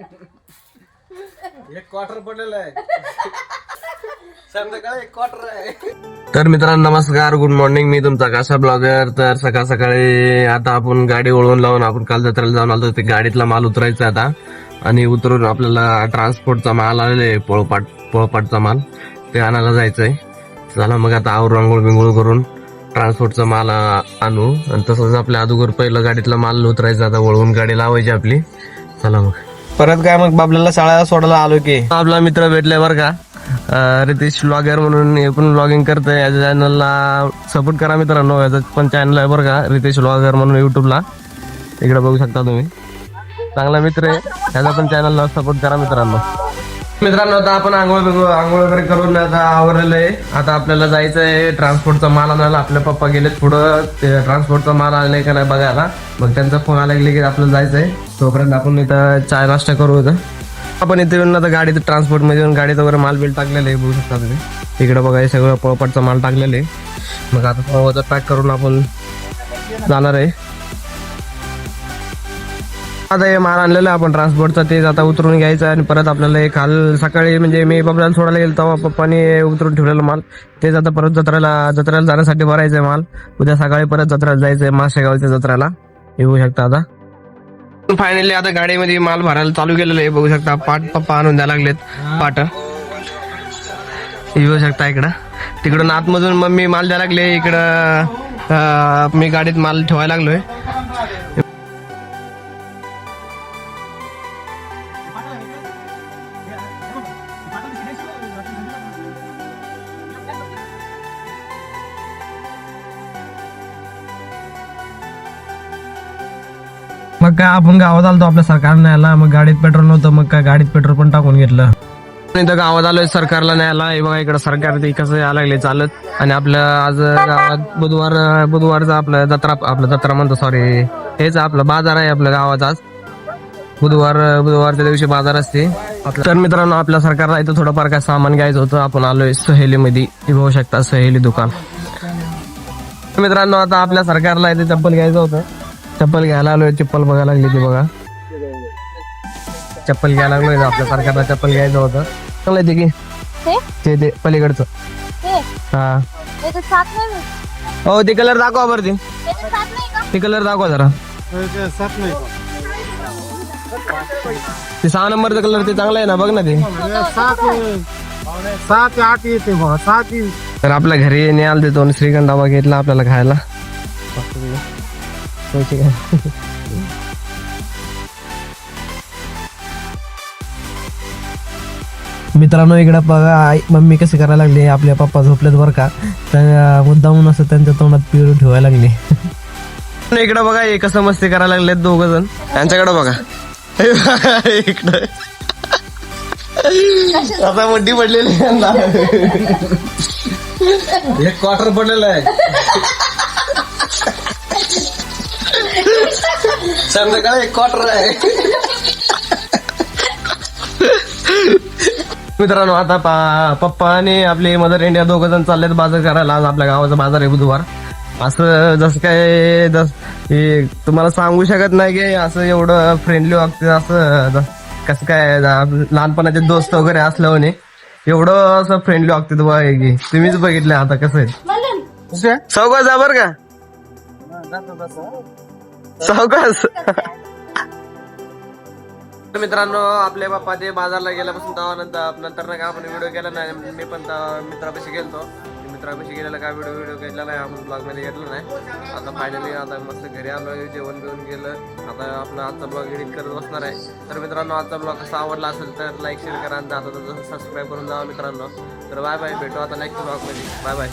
एक क्वार्टर पडलेलं आहे. संध्याकाळी एक क्वार्टर आहे. तर मित्रांनो नमस्कार गुड मॉर्निंग मी तुमचा काशा ब्लॉगर तर सकाळ सकाळी आता आपण गाडी वळवून लावून आपण काल जत्रेला जाऊन आलो ते गाडीतला माल उतरायचा आता. आणि उतरून आपल्याला ट्रान्सपोर्टचा माल आलेला आहे पोळपाट पोळपाटचा माल. ते आणायला जायचंय. चला मग आता आवर रांगोळ बिंगोळ करून ट्रान्सपोर्टचा माल आणू. आणि तसंच आपल्या अगोदर पहिलं गाडीतला माल उतरायचा आता. वळवून गाडी लावायची आपली. चला मग. परत काय मग बाबल्याला शाळा सोडायला आलो की. आपला मित्र भेटलाय बरं का. रितेश ब्लॉगर म्हणून हे पण ब्लॉगिंग करतोय. याच्या चॅनलला सपोर्ट करा मित्रांनो. याचं पण चॅनल आहे बरं का रितेश ब्लॉगर म्हणून युट्यूबला इकडे बघू शकता तुम्ही. चांगला मित्र आहे. याचा पण चॅनलला सपोर्ट करा मित्रांनो. मित्रांनो आता आपण आंघोळ आंघोळ वगैरे करून आता आवरलेलं आहे. आता आपल्याला जायचं आहे ट्रान्सपोर्टचा माल आणायला. आपले पप्पा गेलेत पुढं. ते ट्रान्सपोर्टचा माल आले का नाही बघायला. मग त्यांचा फोन आला गेले की आपल्याला जायचं आहे तोपर्यंत आपण इथं चाय नाश्ता करू इथं. आपण इथे येऊन आता गाडीत ट्रान्सपोर्टमध्ये येऊन गाडीत वगैरे माल बिल टाकलेलं आहे बघू शकता तुम्ही. इकडे बघा हे सगळं पोळपाटचा माल टाकलेलं आहे. मग आता वजन पॅक करून आपण जाणार आहे. आता हे माल आणलेलं आपण ट्रान्सपोर्टचा तेच आता उतरून घ्यायचं आणि परत आपल्याला हे काल सकाळी म्हणजे मी बाबल्याला सोडायला गेलो तेव्हा पप्पाने उतरून ठेवलेला माल. तेच आता परत जत्रेला जत्रेला जाण्यासाठी भरायचंय माल. उद्या सकाळी परत जत्रेला जायचंय मासेगावच्या जत्रेला. येऊ शकता आता. फायनली आता गाडीमध्ये माल भरायला चालू केलेलं आहे. बघू शकता पाट पप्पा आणून द्यायला लागलेत पाट. येऊ शकता इकडं. तिकडून आतमधून मग मी माल द्यायला लागले. इकडं मी गाडीत माल ठेवायला लागलोय. मग काय आपण गावात आलो आपल्या सरकारने न्यायला. मग गाडीत पेट्रोल नव्हतं मग काय गाडीत पेट्रोल पण टाकून घेतलं. इथं गावात आलोय सरकारला न्यायला. हे बघा इकडे सरकार ते कसं यायला लागले चालत. आणि आपलं आज गावात बुधवार बुधवारचा आपलं जत्रा आपलं जत्रा म्हणतो सॉरी हेच आपलं बाजार आहे आपल्या गावात आज. बुधवार बुधवारच्या दिवशी बाजार असते. तर मित्रांनो आपल्या सरकारला इथं थोडंफार काय सामान घ्यायचं होतं. आपण आलोय सहेलीमध्ये. हे बघू शकता सहेली दुकान. मित्रांनो आता आपल्या सरकारला इथे चप्पल घ्यायचं होतं. चप्पल घ्यायला आलोय चप्पल बघायला लागली ती बघा. चप्पल घ्यायला लागलोय ना आपल्या सरकारला चप्पल घ्यायचं होतं. चांगलं ते की. ते ते पलीकडचं. ते हा. हो ते कलर दाखवा बरं ते. त्याच्यात सात नाही का? ते कलर दाखवा जरा. ते सहा नंबरचा कलर ते चांगला आहे ना बघ ना ते. सात आठ येते बघा सात तर आपल्या घरी न्याल देतो डबा घेतला आपल्याला खायला. पैसे घ्या. मित्रांनो इकडे बघा आई मम्मी कशी करायला लागली आपल्या पप्पा झोपलेत बरं का? तर मुद्दामून असं त्यांच्या तोंडात पिळून ठेवायला लागले. इकडे बघा हे कसं मस्ती करायला लागलेत दोघ जण. त्यांच्याकडे बघा. इकडं. आता मोठी पडलेली एक क्वार्टर पडलेलं आहे. संध्याकाळी एक क्वार्टर आहे. मित्रांनो आता पा- पप्पा आणि आपले मदर इंडिया दोघ जण चाललेत बाजार करायला. आज आपल्या गावाचा बाजार आहे बुधवार. असं जसं काय जस हे तुम्हाला सांगू शकत नाही की असं एवढं फ्रेंडली वागते असं कसं काय ज- लहानपणाचे दोस्त वगैरे असल्याने एवढं असं फ्रेंडली वागते बघा हे की. तुम्हीच बघितलं आता कसं आहे. सावकाश जा बर का. सावकाश तर मित्रांनो आपले बाप्पा ते बाजारला गेल्यापासून तेव्हा नंतर नंतर ना का आपण व्हिडिओ केला नाही मी पण मित्रापाशी गेलतो. मित्रापाशी गेलेला काय व्हिडिओ व्हिडिओ घेतला नाही आपण ब्लॉगमध्ये घेतला नाही. आता फायनली आता मस्त घरी आलो जेवण बिवून गेलं आता आपला आजचा ब्लॉग एडिट करत बसणार आहे. तर मित्रांनो आजचा ब्लॉग कसा आवडला असेल तर लाईक शेअर करा आणि आता सबस्क्राईब करून जावा मित्रांनो. तर बाय बाय भेटू आता नेक्स्ट ब्लॉगमध्ये. Bye bye